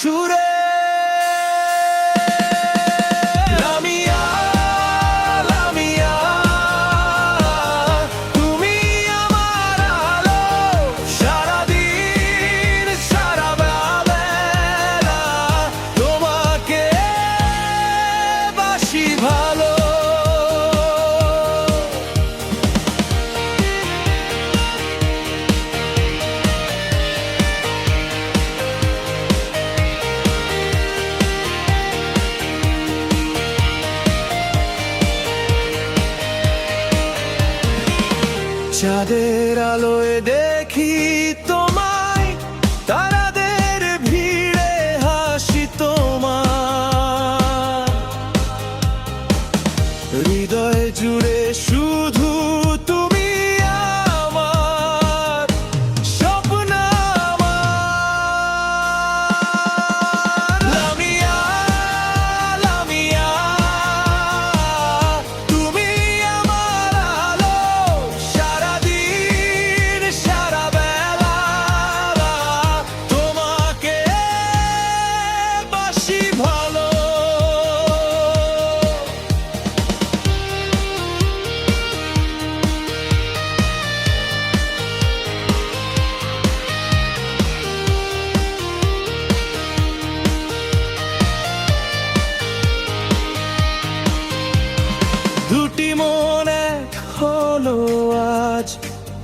সুরে চাঁদের আলোয় দেখি তো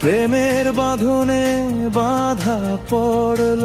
প্রেমের বাঁধনে বাধা পড়ল।